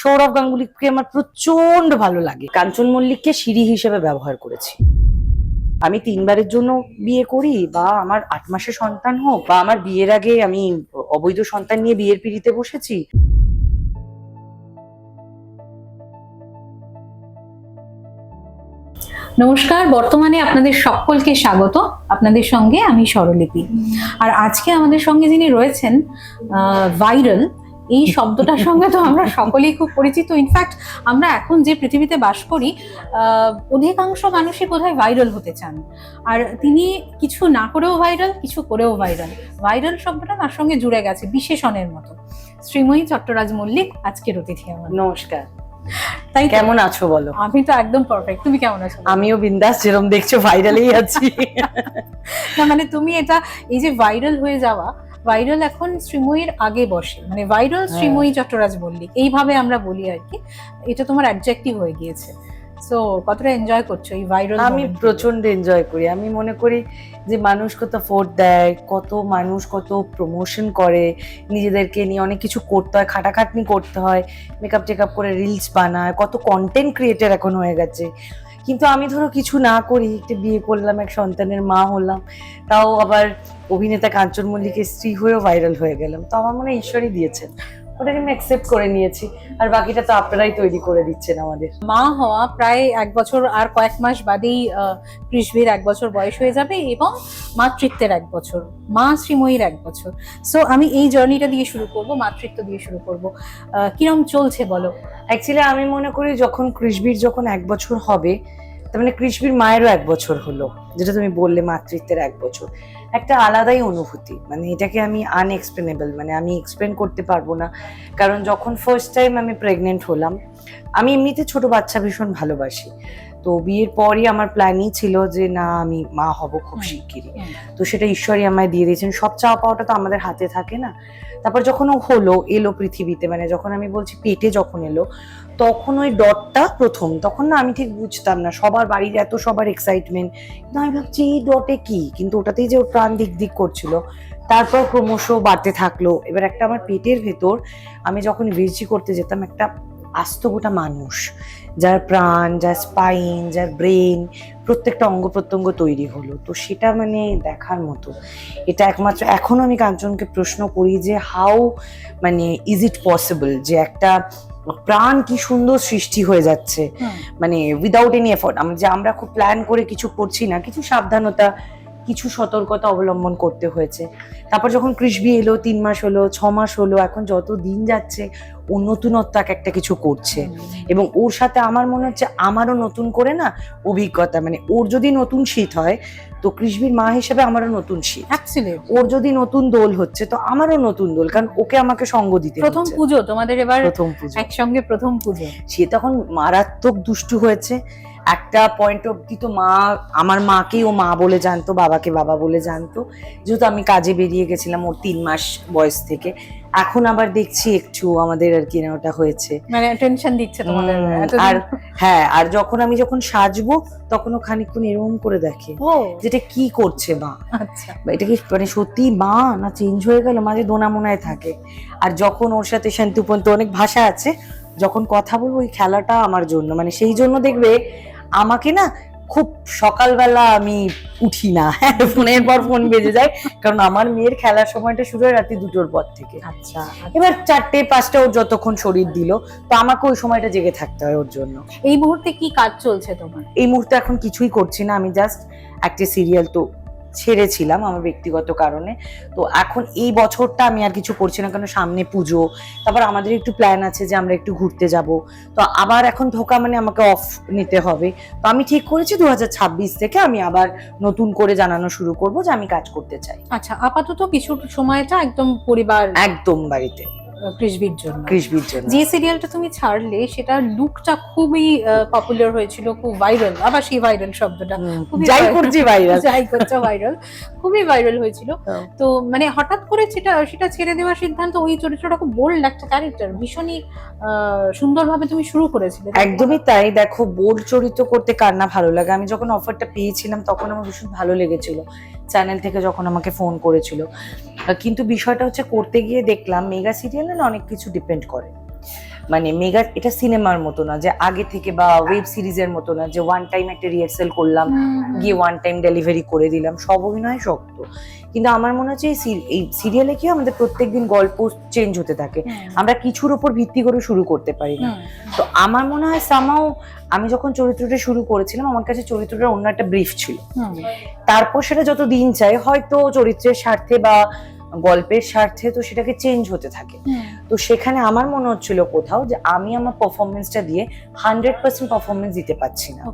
সৌরভ গাঙ্গুলিকে আমার প্রচণ্ড ভালো লাগে। কাঞ্চন মল্লিককে সিঁড়ি হিসেবে ব্যবহার করেছি। আমি তিনবারের জন্য বিয়ে করি বা আমার আট মাসে সন্তান হোক বা আমার বিয়ের আগে আমি অবৈধ সন্তান নিয়ে বিয়ের পিড়িতে বসেছি। নমস্কার, বর্তমানে আপনাদের সকলকে স্বাগত। আপনাদের সঙ্গে আমি স্বরলিপি। আর আজকে আমাদের সঙ্গে যিনি রয়েছেন ভাইরাল এই শব্দটার সঙ্গে তো আমরা সকলেই খুব পরিচিত। ইনফ্যাক্ট আমরা এখন যে পৃথিবীতে বাস করি অধিকাংশ মানুষই বোধহয় ভাইরাল হতে চান। আর তিনি কিছু না করেও ভাইরাল কিছু করেও ভাইরাল ভাইরাল শব্দটা তার সঙ্গে জুড়ে গেছে বিশেষণের মতো। শ্রীময়ী চট্টরাজ মল্লিক আজকের অতিথি আমার। নমস্কার। তাই কেমন আছো বলো? আমি তো একদম পারফেক্ট তুমি কেমন আছো? আমিও বিন্দাস যেরকম দেখছ ভাইরালেই আছি। না মানে তুমি এটা এই যে ভাইরাল হয়ে যাওয়া ভাইরাল এখন শ্রীময়ীর আগে বসে মানে ভাইরাল হ্যাঁ। শ্রীময়ী চট্টরাজ মল্লিক। এইভাবে আমরা বলি আর কি এটা তোমার অ্যাডজেক্টিভ হয়ে গিয়েছে। সো কতটা এনজয় করছ এই ভাইরাল আমি প্রচণ্ড এনজয় করি। আমি মনে করি যে মানুষ কত ফোর্ট দেয় কত মানুষ কত প্রমোশন করে নিজেদেরকে নিয়ে অনেক কিছু করতে হয় খাটাখাটনি করতে হয় মেকআপ টেকআপ করে রিলস বানায় কত কন্টেন্ট ক্রিয়েটার এখন হয়ে গেছে। কিন্তু আমি ধরো কিছু না করি, একটা বিয়ে করলাম, এক সন্তানের মা হলাম, তাও আবার অভিনেতা কাঞ্চন মল্লিকের স্ত্রী হয়েও ভাইরাল হয়ে গেলাম। তো আমার মনে ঈশ্বরই দিয়েছেন। ওটাকে আমি অ্যাকসেপ্ট করে নিয়েছি। আর বাকিটা তো আপনারাই তৈরি করে দিচ্ছেন আমাদের। মা হওয়া প্রায় এক বছর আর কয়েক মাস বাদেই কৃষ্ণবীর এক বছর বয়স হয়ে যাবে এবং মাতৃত্বের এক বছর মা শ্রীময়ীর এক বছর। সো আমি এই জার্নিটা দিয়ে শুরু করব মাতৃত্ব দিয়ে শুরু করব। আহ, কিরম চলছে বলো? অ্যাকচুয়ালি আমি মনে করি যখন কৃষবির যখন এক বছর হবে তার মানে কৃষ্ণির মায়েরও এক বছর হলো, যেটা তুমি বললে মাতৃত্বের এক বছর। একটা আলাদাই অনুভূতি মানে এটাকে আমি আনএক্সপ্লেনেবল মানে আমি এক্সপ্লেন করতে পারব না। কারণ যখন ফার্স্ট টাইম আমি প্রেগনেন্ট হলাম, আমি এমনিতে ছোট বাচ্চা ভীষণ ভালোবাসি। তো বিয়ের পরই আমার প্ল্যানই ছিল যে না আমি মা হব খুব শিগগিরই। তো সেটা ঈশ্বরই আমায় দিয়ে দিয়েছেন। সব চাওয়া পাওয়াটা তো আমাদের হাতে থাকে না। তারপর যখন ও হলো এলো পৃথিবীতে মানে যখন আমি বলছি পেটে যখন এলো তখন ওই ডটটা প্রথম। তখন না আমি ঠিক বুঝতাম না সবার বাড়ির এত সবার এক্সাইটমেন্ট কিন্তু আমি ভাবছি এই ডটে কি? কিন্তু ওটাতেই যে ওর প্রাণ দিক দিক করছিল। তারপর ক্রমশ বাড়তে থাকল। এবার একটা আমার পেটের ভেতর আমি যখন ভিজি করতে যেতাম একটা আস্ত গোটা মানুষ। যার প্রাণ যার স্পাইন যার ব্রেন প্রত্যেকটা অঙ্গ প্রত্যঙ্গ তৈরি হলো। তো সেটা মানে দেখার মতো। এটা একমাত্র এখনও আমি কাঞ্চনকে প্রশ্ন করি যে হাউ মানে ইজ ইট পসিবল যে একটা প্রাণ কি সুন্দর সৃষ্টি হয়ে যাচ্ছে। মানে উইদাউট এনি এফোর্ট যে আমরা খুব প্ল্যান করে কিছু করছি না কিছু সাবধানতা কিছু সতর্কতা অবলম্বন করতে হয়েছে। তারপর যখন কৃষবি এলো তিন মাস হলো ছ মাস হলো এখন যত দিন যাচ্ছে ও নতুনত্ব এক একটা কিছু করছে। এবং ওর সাথে আমার মনে হচ্ছে আমারও নতুন করে না অভিজ্ঞতা মানে ওর যদি নতুন শীত হয় তো কৃষবির মা হিসেবে আমারও নতুন শীত। অ্যাকচুয়ালি ওর যদি নতুন দোল হচ্ছে তো আমারও নতুন দোল কারণ ওকে আমাকে সঙ্গ দিতে প্রথম পুজো তোমাদের এবার প্রথম পুজো। একসঙ্গে প্রথম পুজো। সে তখন মারাত্মক দুষ্টু হয়েছে। একটা পয়েন্ট অব্দি তো মা আমার মাকেই ও মা বলে জানতো বাবাকে বাবা বলে জানতো। যেহেতু আমি কাজে বেরিয়ে গেছিলাম ওর তিন মাস বয়স থেকে। এখন আবার দেখছি একটু আমাদের আর কি না ওটা হয়েছে। মানে টেনশন দিচ্ছে তোমাদের আর হ্যাঁ আর যখন আমি যখন সাজবো তখন ও খানিকক্ষণ এরকম করে দেখে যেটা কি করছে মা। আচ্ছা। এটা কি মানে সত্যি মা না চেঞ্জ হয়ে গেল? মাঝে দোনা মোনায় থাকে। আর যখন ওর সাথে শান্তিপন্ত অনেক ভাষা আছে। যখন কথা বলব ওই খেলাটা আমার জন্য। মানে সেই জন্য দেখবে আমাকে না খুব সকালবেলা আমি উঠি না। হ্যাঁ ফোনের পর ফোন বেজে যায় কারণ আমার মেয়ের খেলার সময়টা শুরু হয় রাতে দুটোর পর থেকে। আচ্ছা এবার চারটে পাঁচটা ওর যতক্ষণ শরীর দিল তো আমাকে ওই সময়টা জেগে থাকতে হয় ওর জন্য। এই মুহূর্তে কি কাজ চলছে তোমার? এই মুহূর্তে এখন কিছুই করছি না আমি জাস্ট একটা সিরিয়াল তো ছেড়েছিলাম আমার ব্যক্তিগত কারণে। তো এখন এই বছরটা আমি আর কিছু করছি না কারণ সামনে পুজো তারপর আমাদের একটু প্ল্যান আছে যে আমরা একটু ঘুরতে যাব। তো আবার এখন ধোকা মানে আমাকে অফ নিতে হবে। তো আমি ঠিক করেছি দু হাজার ছাব্বিশ থেকে আমি আবার নতুন করে জানানো শুরু করব যে আমি কাজ করতে চাই। আচ্ছা আপাতত কিছু সময়টা একদম পরিবার একদম বাড়িতে। কৃষবির জন্য। কৃষবির জন্য। যে সিরিয়ালটা তুমি ছাড়লে সেটা লুকটা খুবই পপুলার হয়েছিল খুব ভাইরাল আবার সেই ভাইরাল শব্দটা খুবই যাই। করছি ভাইরাস যাই করছ ভাইরাল খুবই ভাইরাল হয়েছিল। হ্যাঁ। তো মানে হঠাৎ করে সেটা সেটা ছেড়ে দেওয়ার সিদ্ধান্ত ওই চরিত্রটা খুব বোল্ড একটা ক্যারেক্টার ভীষণই সুন্দরভাবে তুমি শুরু করেছিলে একদমই তাই। দেখো বোর্ড চরিত্র করতে কার না ভালো লাগে? আমি যখন অফারটা পেয়েছিলাম তখন আমার ভীষণ ভালো লেগেছিল। চ্যানেল থেকে যখন আমাকে ফোন করেছিল। কিন্তু বিষয়টা হচ্ছে করতে গিয়ে দেখলাম মেগা সিরিয়ালে না অনেক কিছু ডিপেন্ড করে। মানে মেগা এটা সিনেমার মতো না যে আগে থেকে বা ওয়েব সিরিজের মতো না যে ওয়ান টাইম একটা রিহার্সেল করলাম গিয়ে ওয়ান টাইম ডেলিভারি করে দিলাম সব অভিনয় শক্ত। কিন্তু আমার মনে হচ্ছে এই সিরিয়ালে কি আমাদের প্রত্যেকদিন গল্প চেঞ্জ হতে থাকে। আমরা কিছুর উপর ভিত্তি করে শুরু করতে পারি না। তো আমার মনে হয় সামাও আমি যখন চরিত্রটা শুরু করেছিলাম আমার কাছে চরিত্রটা অন্য একটা ব্রিফ ছিল। তারপর সেটা যত দিন চাই হয়তো চরিত্রের স্বার্থে বা গল্পের স্বার্থে তো সেটাকে চেঞ্জ হতে থাকে। তো সেখানে আমার মনে হচ্ছিল কোথাও যে আমি আমার পারফরমেন্সটা দিয়ে হান্ড্রেড পার্সেন্ট পারফরমেন্স দিতে পারছি না।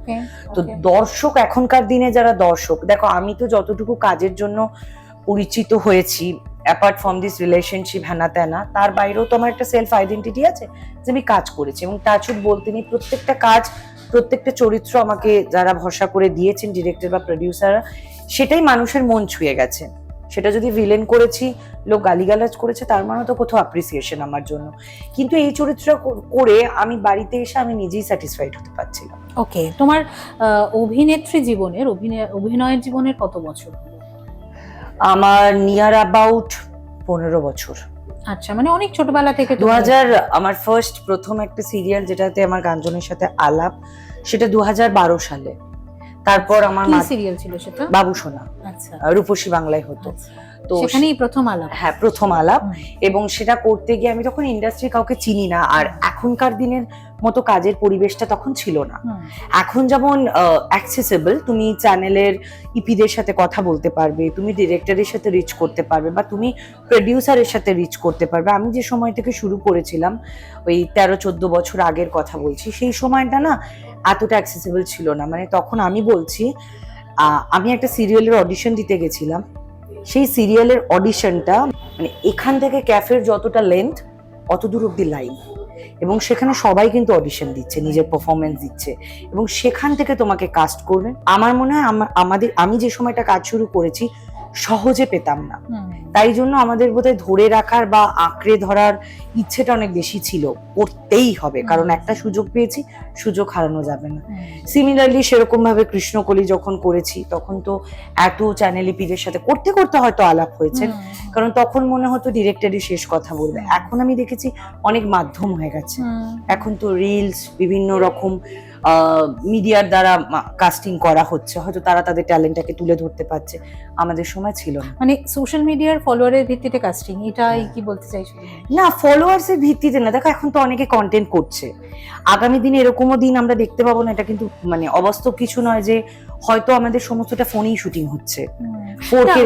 তো দর্শক এখনকার দিনে যারা দর্শক দেখো আমি তো যতটুকু কাজের জন্য পরিচিত হয়েছি অ্যাপার্ট ফ্রম দিস রিলেশনশিপ হ্যানা ত্যানা তার বাইরেও তো আমার একটা সেলফ আইডেন্টিটি আছে যে আমি কাজ করেছি এবং টাচুট বলতে নেই প্রত্যেকটা কাজ প্রত্যেকটা চরিত্র আমাকে যারা ভরসা করে দিয়েছেন ডিরেক্টর বা প্রডিউসাররা সেটাই মানুষের মন ছুঁয়ে গেছে। সেটা যদি ভিলেন করেছি লোক গালিগালাজ করেছে তার মানে তো কোথাও অ্যাপ্রিসিয়েশন আমার জন্য। কিন্তু এই চরিত্রটা করে আমি বাড়িতে এসে আমি নিজেই স্যাটিসফাইড হতে পারছিলাম। ওকে তোমার অভিনেত্রী জীবনের অভিনয় অভিনয়ের জীবনের কত বছর? আমার নিয়ার অ্যাবাউট পনেরো বছর। আচ্ছা মানে অনেক ছোটবেলা থেকে দু হাজার আমার ফার্স্ট প্রথম একটা সিরিয়াল যেটাতে আমার গাঞ্জনের সাথে আলাপ সেটা দু হাজার বারো সালে। তারপর আমার কি মা- সিরিয়াল ছিল সেটা? বাবু সোনা। আচ্ছা। রূপসী বাংলায় হতো। আচ্ছা। তো সেখানেই প্রথম আলাপ? হ্যাঁ প্রথম আলাপ। এবং সেটা করতে গিয়ে আমি তখন ইন্ডাস্ট্রি কাউকে চিনি না। আর এখনকার দিনের মতো কাজের পরিবেশটা তখন ছিল না। এখন যেমন অ্যাক্সেসেবল তুমি চ্যানেলের ইপিদের সাথে কথা বলতে পারবে তুমি ডিরেক্টরের সাথে রিচ করতে পারবে বা তুমি প্রডিউসারের সাথে রিচ করতে পারবে। আমি যে সময় থেকে শুরু করেছিলাম ওই তেরো চোদ্দ বছর আগের কথা বলছি সেই সময়টা না এতটা অ্যাক্সেসেবল ছিল না। মানে তখন আমি বলছি আমি একটা সিরিয়ালের অডিশন দিতে গেছিলাম। সেই সিরিয়ালের অডিশনটা মানে এখান থেকে ক্যাফের যতটা লেন্থ অত দূর অব্দি লাইন এবং সেখানে সবাই কিন্তু অডিশন দিচ্ছে, নিজের পারফরমেন্স দিচ্ছে। এবং সেখান থেকে তোমাকে কাস্ট করবে। আমার মনে হয়, আমা- আমাদের, আমি যে সময়টা কাজ শুরু করেছি সহজে পেতাম না। তাই জন্য আমাদের বোধহয় ধরে রাখার বা আঁকড়ে ধরার ইচ্ছেটা অনেক বেশি ছিল। করতেই হবে কারণ একটা সুযোগ পেয়েছি সুযোগ হারানো যাবে না। সিমিলারলি সেরকম ভাবে কৃষ্ণকলি যখন করেছি তখন তো এত চ্যানেল ইপিদের সাথে করতে করতে হয়তো আলাপ হয়েছে। কারণ তখন মনে হতো ডিরেক্টরই শেষ কথা বলবে। এখন আমি দেখেছি অনেক মাধ্যম হয়ে গেছে। এখন তো রিলস বিভিন্ন রকম মিডিয়ার দ্বারা কাস্টিং করা হচ্ছে। হয়তো তারা তাদের ট্যালেন্টটাকে তুলে ধরতে পারছে। আমাদের সময় ছিল না। মানে সোশ্যাল মিডিয়ার ফলোয়ারের ভিত্তিতে কাস্টিং এটাই কি বলতে চাইছো? না ফলোয়ার্স এর ভিত্তিতে না। দেখো এখন তো অনেকে কন্টেন্ট করছে। আগামী দিনে এরকমও দিন আমরা দেখতে পাবো না। এটা কিন্তু মানে অবাস্তব কিছু নয় যে হয়তো আমাদের সমস্তটা ফোনেই শুটিং হচ্ছে।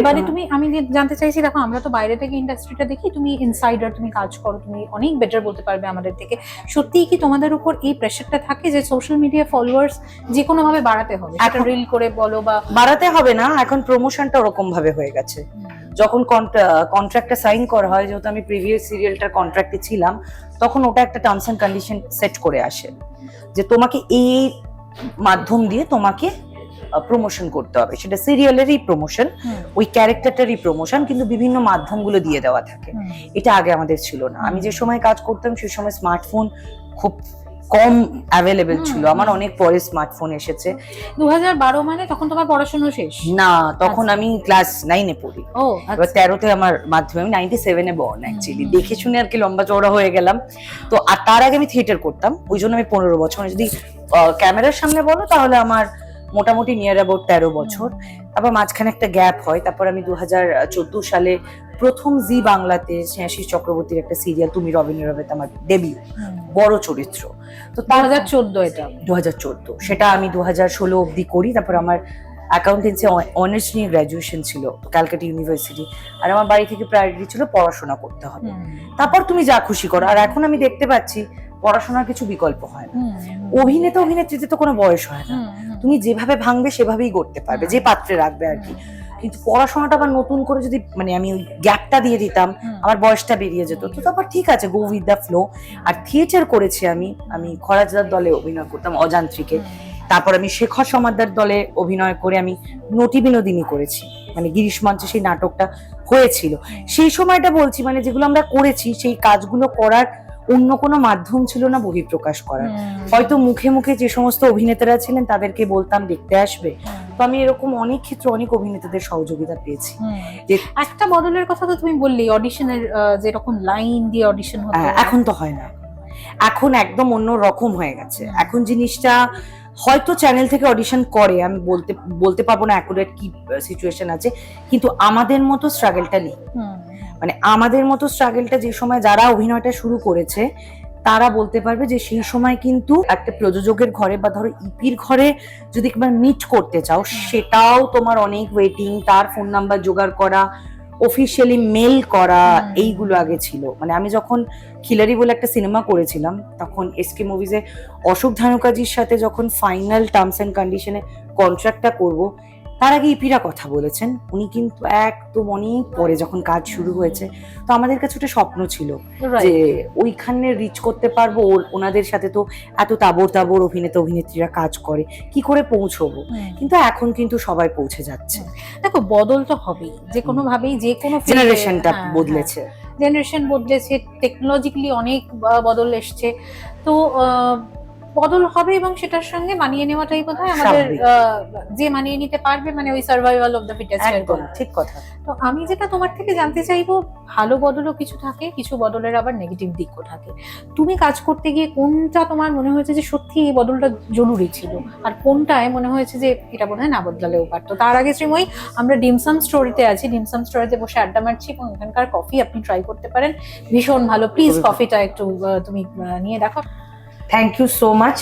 মানে তুমি আমি জানতে চাইছি দেখো আমরা তো বাইরে থেকে ইন্ডাস্ট্রিটা দেখি তুমি ইনসাইডার তুমি কাজ করো তুমি অনেক বেটার বলতে পারবে আমাদের থেকে। সত্যিই কি তোমাদের উপর এই প্রেশারটা থাকে যে সোশ্যাল মিডিয়া ফলোয়ার্স যে কোনো ভাবে বাড়াতে হবে? এখন- রিল করে বলো বা বাড়াতে হবে না এখন প্রমোশনটা ওরকম ভাবে হয়ে গেছে। যখন কন্ট্রাক্টটা সাইন করা হয় যেহেতু আমি প্রিভিয়াস সিরিয়ালটার কন্ট্রাক্টে ছিলাম তখন ওটা একটা টার্মস অ্যান্ড কন্ডিশন সেট করে আসে। যে তোমাকে এই মাধ্যম দিয়ে তোমাকে প্রমোশন করতে হবে। সেটা সিরিয়ালেরই প্রমোশন ওই ক্যারেক্টারটারই প্রমোশন কিন্তু বিভিন্ন মাধ্যমগুলো দিয়ে দেওয়া থাকে। এটা আগে আমাদের ছিল না। আমি যে সময় কাজ করতাম সেই সময় স্মার্টফোন খুব কম অ্যাভেলেবেল ছিল। আমার অনেক পরে স্মার্টফোন এসেছে। দু বারো মানে তখন তোমার পড়াশোনা শেষ? না তখন আচ্ছা। আমি ক্লাস নাইনে পড়ি। এবার আচ্ছা। তেরোতে আমার মাধ্যমে আমি নাইনটি সেভেনে বর্ন অ্যাকচুয়ালি। দেখে শুনে আর কি লম্বা চওড়া হয়ে গেলাম। তো আর তার আগে আমি থিয়েটার করতাম। ওই জন্য আমি পনেরো বছর। যদি ক্যামেরার সামনে বলো তাহলে আমার মোটামুটি নিয়ার অ্যাবাউট তেরো বছর। তারপর মাঝখানে একটা গ্যাপ হয়। তারপর আমি দু হাজার চোদ্দ সালে প্রথম জি বাংলাতে স্নেহাশিস চক্রবর্তীর একটা সিরিয়াল তুমি রবিনী রবেত আমার ডেবিউ বড় চরিত্র। তো দু হাজার চোদ্দ এটা দু হাজার চোদ্দ। সেটা আমি দু হাজার ষোলো অব্দি করি। তারপর আমার অ্যাকাউন্টেন্সি অনার্স নিয়ে গ্র্যাজুয়েশন ছিল ক্যালকাটা ইউনিভার্সিটি আর আমার বাড়ি থেকে প্রায়োরিটি ছিল পড়াশোনা করতে হবে। তারপর তুমি যা খুশি করো। আর এখন আমি দেখতে পাচ্ছি পড়াশোনার কিছু বিকল্প হয় না। অভিনেতা অভিনেত্রীতে তো কোনো বয়স হয় না। তুমি যেভাবে ভাঙবে সেভাবেই করতে পারবে যে পাত্রে রাখবে আর কি। কিন্তু পড়াশোনাটা আবার নতুন করে যদি মানে আমি ওই গ্যাপটা দিয়ে দিতাম আমার বয়সটা বেরিয়ে যেত। তো তারপর ঠিক আছে গো উইথ দ্য ফ্লো আর থিয়েটার করেছি আমি আমি খরাজদার দলে অভিনয় করতাম অযান্ত্রিকে। তারপর আমি শেখর সমাদ্দার দলে অভিনয় করে আমি নটি বিনোদিনী করেছি। মানে গিরিশ মঞ্চে সেই নাটকটা হয়েছিল। সেই সময়টা বলছি মানে যেগুলো আমরা করেছি সেই কাজগুলো করার অন্য কোনো মাধ্যম ছিল না বহিঃপ্রকাশ করার। হয়তো মুখে মুখে যে সমস্ত অভিনেতারা ছিলেন তাদেরকে বলতাম দেখতে আসবে। তো আমি এরকম অনেক ক্ষেত্রে অনেক অভিনেতাদের সহযোগিতা পেয়েছি। যে- একটা বদলের কথা তো তুমি বললি অডিশনের যেরকম লাইন দিয়ে অডিশন হতো। হ্যাঁ, এখন তো হয় না। এখন একদম অন্য রকম হয়ে গেছে। এখন জিনিসটা হয়তো চ্যানেল থেকে অডিশন করে আমি বলতে বলতে পারব না অ্যাকুরেট কি সিচুয়েশন আছে কিন্তু আমাদের মতো স্ট্রাগলটা নেই। মানে আমাদের মতো স্ট্রাগেলটা যে সময় যারা অভিনয়টা শুরু করেছে তারা বলতে পারবে যে সেই সময় কিন্তু একটা প্রযোজকের ঘরে বা ধরো ইপির ঘরে যদি একবার মিট করতে চাও সেটাও তোমার অনেক ওয়েটিং তার ফোন নাম্বার জোগাড় করা অফিসিয়ালি মেল করা এইগুলো আগে ছিল। মানে আমি যখন খিলারি বলে একটা সিনেমা করেছিলাম তখন এসকে মুভিজে অশোক ধানুকাজির সাথে যখন ফাইনাল টার্মস অ্যান্ড কন্ডিশনে কন্ট্রাক্টটা করব তার আগে ইপিরা কথা বলেছেন। উনি কিন্তু একদম অনেক পরে যখন কাজ শুরু হয়েছে তো আমাদের কাছে ওটা স্বপ্ন ছিল যে ওইখানে রিচ করতে পারব ওনাদের সাথে তো এত তাবর তাবর অভিনেতা অভিনেত্রীরা কাজ করে কি করে পৌঁছবো? কিন্তু এখন কিন্তু সবাই পৌঁছে যাচ্ছে। দেখো বদল তো হবেই। যে কোনো ভাবেই যে কোনো জেনারেশনটা হ্যাঁ, বদলেছে। জেনারেশন বদলেছে টেকনোলজিক্যালি অনেক বদল এসছে। তো বদল হবে এবং সেটার সঙ্গে মানিয়ে নেওয়াটাই বোধ হয় আমাদের যে মানিয়ে নিতে পারবে মানে ওই সার্ভাইভাল অফ দ্য ফিটেস্ট একদম ঠিক কথা। তো আমি যেটা তোমার থেকে জানতে চাইব ভালো বদলও কিছু থাকে কিছু বদলের আবার নেগেটিভ দিকও থাকে। তুমি কাজ করতে গিয়ে কোনটা তোমার মনে হয়েছে যে সত্যি এই বদলটা জরুরি ছিল? আর কোনটায় মনে হয়েছে যে এটা বোধ হয় না বদলালেও পারতো? তার আগে শ্রীময়ী আমরা ডিমসাম স্টোরিতে আছি। ডিমসাম স্টোরিতে বসে আড্ডা মারছি এবং এখানকার কফি আপনি ট্রাই করতে পারেন। ভীষণ ভালো। প্লিজ কফিটা একটু তুমি নিয়ে দেখো। থ্যাংক ইউ সো মাচ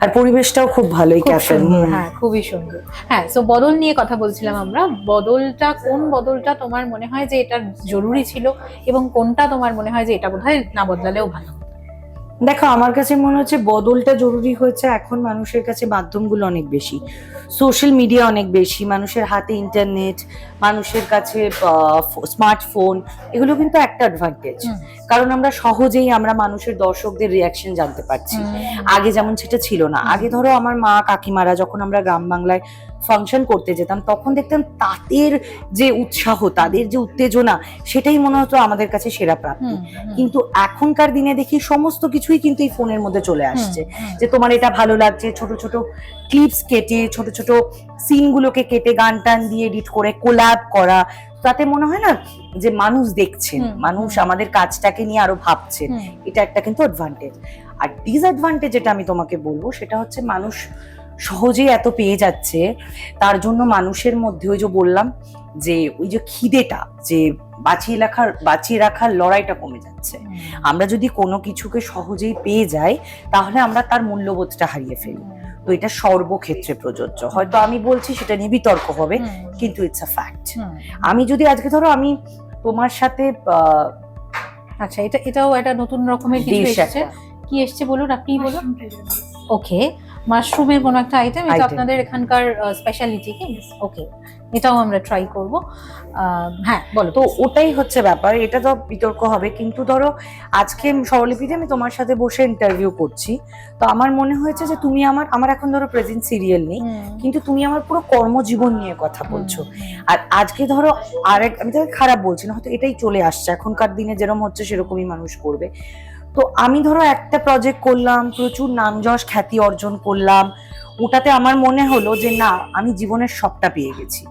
আর পরিবেশটাও খুব ভালো এই ক্যাফে হ্যাঁ খুবই সুন্দর। হ্যাঁ সো বদল নিয়ে কথা বলছিলাম আমরা। বদলটা কোন বদলটা তোমার মনে হয় যে এটা জরুরি ছিল এবং কোনটা তোমার মনে হয় যে এটা বোধহয় না বদলালেও ভালো? দেখো আমার কাছে মনে হচ্ছে বদলটা জরুরি হয়েছে। এখন মানুষের কাছে মাধ্যমগুলো অনেক বেশি। সোশ্যাল মিডিয়া অনেক বেশি। মানুষের হাতে ইন্টারনেট মানুষের কাছে স্মার্টফোন এগুলো কিন্তু একটা অ্যাডভান্টেজ কারণ আমরা সহজেই আমরা মানুষের দর্শকদের রিয়াকশন জানতে পারছি। আগে যেমন সেটা ছিল না। আগে ধরো আমার মা কাকিমারা যখন আমরা গ্রাম বাংলায় ফাংশন করতে যেতাম তখন দেখতাম তাদের যে উৎসাহ তাদের যে উত্তেজনা সেটাই মনে হতো আমাদের কাছে সেরা প্রাপ্তি। কিন্তু এখনকার দিনে দেখি সমস্ত কিছুই কিন্তু এই ফোনের মধ্যে চলে আসছে। যে তোমার এটা ভালো লাগছে ছোট ছোট ক্লিপস কেটে ছোট ছোট সিনগুলোকে কেটে গান টান দিয়ে এডিট করে কোলাব করা তাতে মনে হয় না যে মানুষ দেখছেন মানুষ আমাদের কাজটাকে নিয়ে আরও ভাবছেন। এটা একটা কিন্তু অ্যাডভান্টেজ আর ডিসঅ্যাডভান্টেজ যেটা আমি তোমাকে বলব সেটা হচ্ছে মানুষ সহজেই এত পেয়ে যাচ্ছে। তার জন্য মানুষের মধ্যে ওই যে বললাম যে ওই যে খিদেটা যে বাঁচিয়ে রাখার বাঁচিয়ে রাখার লড়াইটা কমে যাচ্ছে। আমরা যদি কোনো কিছুকে সহজেই পেয়ে যাই তাহলে আমরা তার মূল্যবোধটা হারিয়ে ফেলি। তো এটা সর্বক্ষেত্রে প্রযোজ্য। হয়তো আমি বলছি সেটা নিয়ে বিতর্ক হবে কিন্তু ইটস আ ফ্যাক্ট আমি যদি আজকে ধরো আমি তোমার সাথে আহ, আচ্ছা এটা এটাও একটা নতুন রকমের কিছু dish এসেছে। কি এসছে বলুন আপনি বলুন। ওকে মাশরুমের কোনো একটা আইটেম এটা আপনাদের এখানকার স্পেশালিটি কি? ওকে এটাও আমরা ট্রাই করব। হ্যাঁ বলো তো ওটাই হচ্ছে ব্যাপার এটা তো বিতর্ক হবে। কিন্তু ধরো আজকে স্বরলিপিতে আমি তোমার সাথে বসে ইন্টারভিউ করছি। তো আমার মনে হয়েছে যে তুমি আমার আমার এখন ধরো প্রেজেন্ট সিরিয়াল নেই কিন্তু তুমি আমার পুরো কর্মজীবন নিয়ে কথা বলছো। আর আজকে ধরো আরেক আমি তাকে খারাপ বলছি না হয়তো এটাই চলে আসছে। এখনকার দিনে যেরকম হচ্ছে সেরকমই মানুষ করবে। তো আমি ধরো একটা প্রজেক্ট করলাম প্রচুর নাম যশ খ্যাতি অর্জন করলাম। ওটাতে আমার মনে হলো যে না আমি জীবনের সবটা পেয়ে গেছি।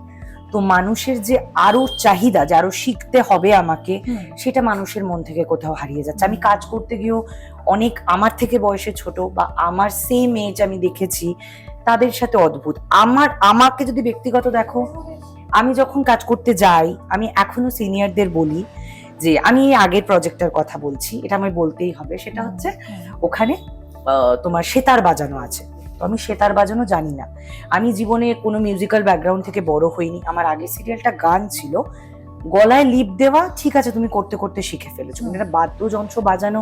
তো মানুষের যে আরও চাহিদা যে আরও শিখতে হবে আমাকে সেটা মানুষের মন থেকে কোথাও হারিয়ে যাচ্ছে। আমি কাজ করতে গিয়েও অনেক আমার থেকে বয়সে ছোট বা আমার সেম এজ আমি দেখেছি তাদের সাথে অদ্ভুত। আমার আমাকে যদি ব্যক্তিগত দেখো আমি যখন কাজ করতে যাই আমি এখনও সিনিয়রদের বলি যে আমি এই আগের প্রজেক্টের কথা বলছি এটা আমি বলতেই হবে। সেটা হচ্ছে ওখানে তোমার সেতার বাজানো আছে। তো আমি সেতার বাজানো জানি না। আমি জীবনে কোনো মিউজিক্যাল ব্যাকগ্রাউন্ড থেকে বড় হইনি। আমার আগের সিরিয়ালটা গান ছিল। গলায় লিপ দেওয়া ঠিক আছে তুমি করতে করতে শিখে ফেলেছো। কিন্তু এটা বাদ্যযন্ত্র বাজানো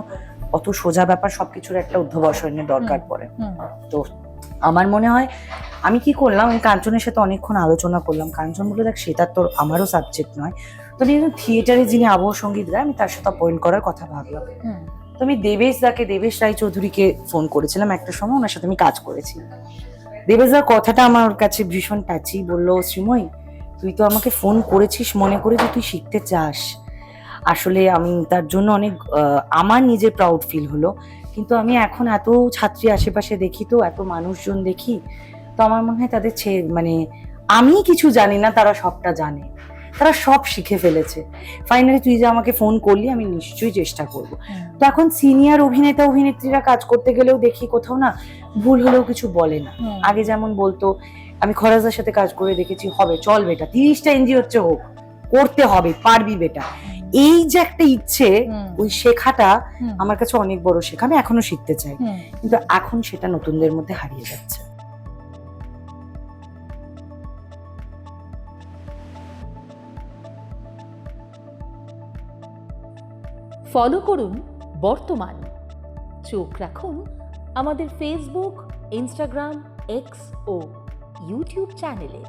অত সোজা ব্যাপার সবকিছুর একটা অধ্যবসায়নের দরকার পড়ে। তো আমার মনে হয় আমি কি করলাম আমি কাঞ্চনের সাথে অনেকক্ষণ আলোচনা করলাম। কাঞ্চন বলে দেখ সেটা তোর আমারও সাবজেক্ট নয়। তো আমি একজন থিয়েটারে যিনি আবহ সংগীত গায় আমি তার সাথে অ্যাপয়েন্ট করার কথা ভাবলাম। তো আমি দেবেশ দাকে দেবেশ রায় চৌধুরীকে ফোন করেছিলাম একটা সময় ওনার সাথে আমি কাজ করেছি। দেবেশ দার কথাটা আমার কাছে ভীষণ টাচি বলল শ্রীময়ী তুই তো আমাকে ফোন করেছিস মনে করে যে তুই শিখতে চাস। আসলে আমি তার জন্য অনেক আমার নিজের প্রাউড ফিল হলো। কিন্তু আমি এখন এত ছাত্রী আশেপাশে দেখি তো এত মানুষজন দেখি তো আমার মনে হয় তাদের ছে মানে আমি কিছু জানি না তারা সবটা জানে। তারা সব শিখে ফেলেছে। ফাইনালি তুই যে আমাকে ফোন করলি আমি নিশ্চয়ই চেষ্টা করব। তো এখন সিনিয়র অভিনেতা অভিনেত্রীরা কাজ করতে গেলেও দেখি কোথাও না ভুল হলেও কিছু বলে না। আগে যেমন বলতো আমি খরাজের সাথে কাজ করে দেখেছি হবে চল বেটা তিরিশটা এনজি হচ্ছে হোক করতে হবে পারবি বেটা। এই যে একটা ইচ্ছে ওই শেখাটা আমার কাছে অনেক বড় শেখা আমি এখনও শিখতে চাই। কিন্তু এখন সেটা নতুনদের মধ্যে হারিয়ে যাচ্ছে। ফলো করুন বর্তমান। চোখ রাখুন আমাদের ফেসবুক ইনস্টাগ্রাম এক্স ও ইউটিউব চ্যানেলে